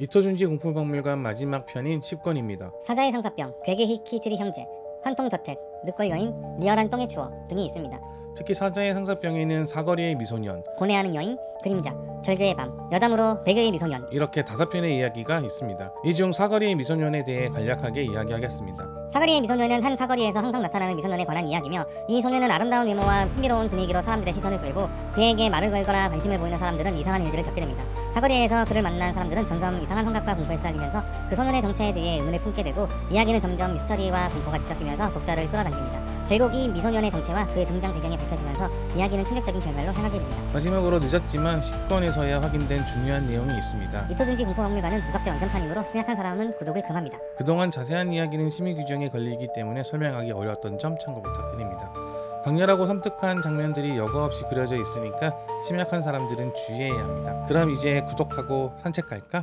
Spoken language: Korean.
이토준지 공포박물관 마지막 편인 10권입니다. 사자의 상사병, 괴계희 키즈리 형제, 한통 저택, 늑골 여인, 리얼한 똥의 추억 등이 있습니다. 특히 사자의 상사병에는 사거리의 미소년 고뇌하는 여인, 그림자, 절규의 밤, 여담으로 배교의 미소년, 이렇게 다섯 편의 이야기가 있습니다. 이 중 사거리의 미소년에 대해 간략하게 이야기하겠습니다. 사거리의 미소년은 한 사거리에서 항상 나타나는 미소년에 관한 이야기며 이 소년은 아름다운 외모와 신비로운 분위기로 사람들의 시선을 끌고 그에게 말을 걸거나 관심을 보이는 사람들은 이상한 일들을 겪게 됩니다. 사거리에서 그를 만난 사람들은 점점 이상한 환각과 공포에 시달리면서 그 소년의 정체에 대해 의문을 품게 되고 이야기는 점점 미스터리와 공포가 뒤섞이면서 독자를 끌어당깁니다. 결국 이 미소년의 정체와 그의 등장 배경이 밝혀지면서 이야기는 충격적인 결말로 향하게 됩니다. 마지막으로 늦었지만 10권에서야 확인된 중요한 내용이 있습니다. 이토준지 공포박물관은 무삭제 완전판이므로 심약한 사람은 구독을 금합니다. 그동안 자세한 이야기는 심의 규정에 걸리기 때문에 설명하기 어려웠던 점 참고 부탁드립니다. 강렬하고 섬뜩한 장면들이 여과 없이 그려져 있으니까 심약한 사람들은 주의해야 합니다. 그럼 이제 구독하고 산책 갈까?